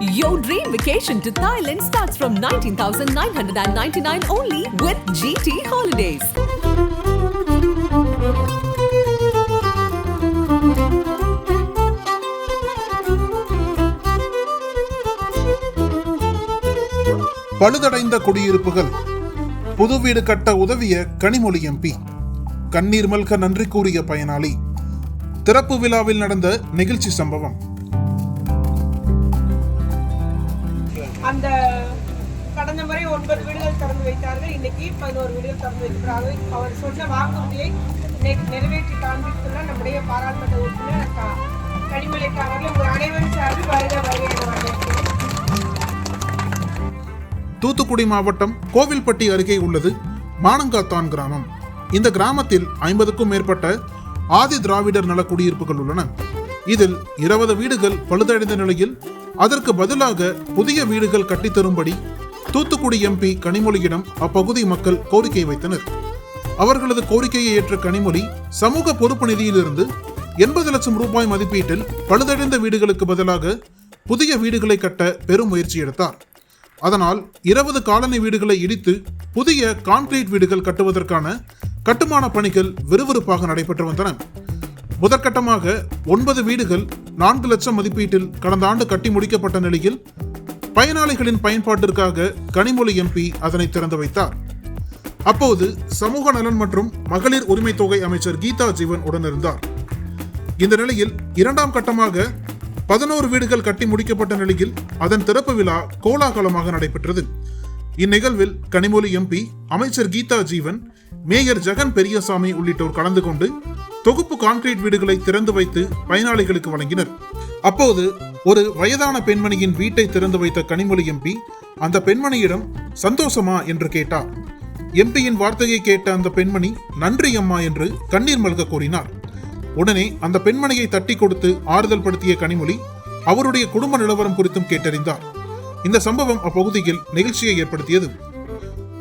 Your dream vacation to Thailand starts from 19,999 only with GT Holidays. பழுதடைந்த குடியிருப்புகள். புது வீடு கட்ட உதவிய கனிமொழி எம்பி. கண்ணீர் மல்க நன்றி கூறிய பயனாளி. திறப்பு விழாவில் நடந்த நிகழ்ச்சி சம்பவம். அந்த கடந்த முறை ஒன்பது வீடுகள் திறந்து வைத்தார்கள். இன்னைக்கு பதினோரு வீடுகள் திறந்து வைக்கிறார்கள். அவர் சொன்ன வாக்குறுதியை நெ- நிறைவேற்றி காண்பித்துள்ள நம்முடைய பாராளுமன்ற உறுப்பினர் க- அவர்கள் உங்கள் அனைவரும் சார்பில் வருக வருக தூத்துக்குடி மாவட்டம் கோவில்பட்டி அருகே உள்ளது மானங்காத்தான் கிராமம். இந்த கிராமத்தில் ஐம்பதுக்கும் மேற்பட்ட ஆதி திராவிடர் நல குடியிருப்புகள் உள்ளன. இதில் இருபது வீடுகள் பழுதடைந்த நிலையில் அதற்கு பதிலாக புதிய வீடுகள் கட்டித்தரும்படி தூத்துக்குடி எம்பி கனிமொழியிடம் அப்பகுதி மக்கள் கோரிக்கை வைத்தனர். அவர்களது கோரிக்கையை ஏற்ற கனிமொழி சமூக பொறுப்பு நிதியிலிருந்து எண்பது லட்சம் ரூபாய் மதிப்பீட்டில் பழுதடைந்த வீடுகளுக்கு பதிலாக புதிய வீடுகளை கட்ட பெரும் முயற்சி எடுத்தார். அதனால் இருபது காலனி வீடுகளை இடித்து புதிய கான்கிரீட் வீடுகள் கட்டுவதற்கான கட்டுமான பணிகள் விறுவிறுப்பாக நடைபெற்று வந்தன. முதற்கட்டமாக ஒன்பது வீடுகள் நான்கு லட்சம் மதிப்பீட்டில் கடந்த ஆண்டு கட்டி முடிக்கப்பட்ட நிலையில் பயனாளிகளின் பயன்பாட்டிற்காக கனிமொழி எம்பி அதனை திறந்து வைத்தார். அப்போது சமூக நலன் மற்றும் மகளிர் உரிமை தொகை அமைச்சர் கீதா ஜீவன் உடனிருந்தார். இந்த நிலையில் இரண்டாம் கட்டமாக பதினோரு வீடுகள் கட்டி முடிக்கப்பட்ட நிலையில் அதன் திறப்பு விழா கோலாகலமாக நடைபெற்றது. இந்நிகழ்வில் கனிமொழி எம்பி அமைச்சர் கீதா ஜீவன் மேயர் ஜெகன் பெரியசாமி உள்ளிட்டோர் கலந்து கொண்டு தொகுப்பு கான்கிரீட் வீடுகளை திறந்து வைத்து பயனாளிகளுக்கு வழங்கினர். அப்போது ஒரு வயதான பெண்மணியின் வீட்டை திறந்து வைத்த கனிமொழி எம்பி அந்த பெண்மணியிடம் சந்தோஷமா? என்று கேட்டார். எம்பியின் வார்த்தையை கேட்ட அந்த பெண்மணி நன்றி அம்மா என்று கண்ணீர் மல்க கூறினார். உடனே அந்த பெண்மணியை தட்டி கொடுத்து ஆறுதல் படுத்திய கனிமொழி அவருடைய குடும்ப நிலவரம் குறித்தும் கேட்டறிந்தார். இந்த சம்பவம் அப்பகுதியில் நிகழ்ச்சியை ஏற்படுத்தியது.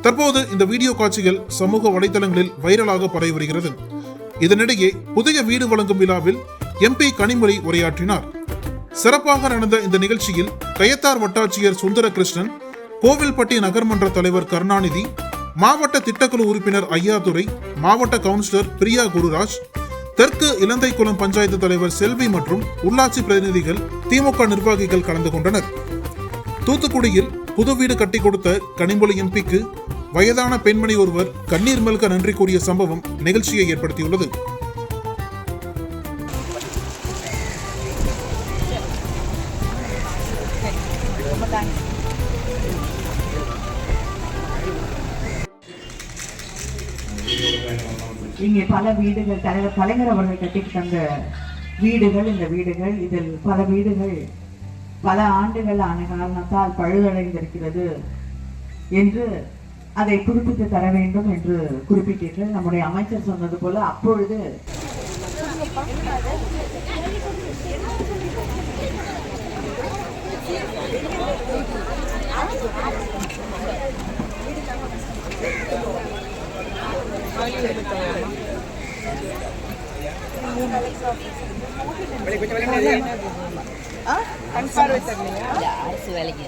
தற்போது இந்த வீடியோ காட்சிகள் சமூக வலைதளங்களில் வைரலாக பரவி வருகிறது. இதனிடையே புதிய வீடு வழங்கும் விழாவில் எம்பி கனிமொழி உரையாற்றினார். சிறப்பாக நடந்த இந்த நிகழ்ச்சியில் கயத்தார் வட்டாட்சியர் சுந்தர கிருஷ்ணன் கோவில்பட்டி நகர்மன்ற தலைவர் கருணாநிதி மாவட்ட திட்டக்குழு உறுப்பினர் ஐயாதுரை மாவட்ட கவுன்சிலர் பிரியா குருராஜ் தெற்கு இலந்தைக்குளம் பஞ்சாயத்து தலைவர் செல்வி மற்றும் உள்ளாட்சி பிரதிநிதிகள் திமுக நிர்வாகிகள் கலந்து கொண்டனர். தூத்துக்குடியில் புது வீடு கட்டி கொடுத்த கனிமொழி எம்பிக்கு வயதான பெண்மணி ஒருவர் கண்ணீர் மல்க நன்றி கூறிய சம்பவம் நிகழ்ச்சியை ஏற்படுத்தியுள்ளது. இங்கே பல வீடுகள் தலைவர் கலைஞர் அவர்கள் கட்டிட்டு தந்த வீடுகள் இந்த வீடுகள் இதில் பல வீடுகள் பல ஆண்டுகள் ஆன காரணத்தால் பழுதடைந்திருக்கிறது என்று அதை புதுப்பித்து தர வேண்டும் என்று குறிப்பிட்டீர்கள் நம்முடைய அமைச்சர் சொன்னது போல அப்பொழுது கண் பார்வை தெரியலையா அரசு வேலைக்கு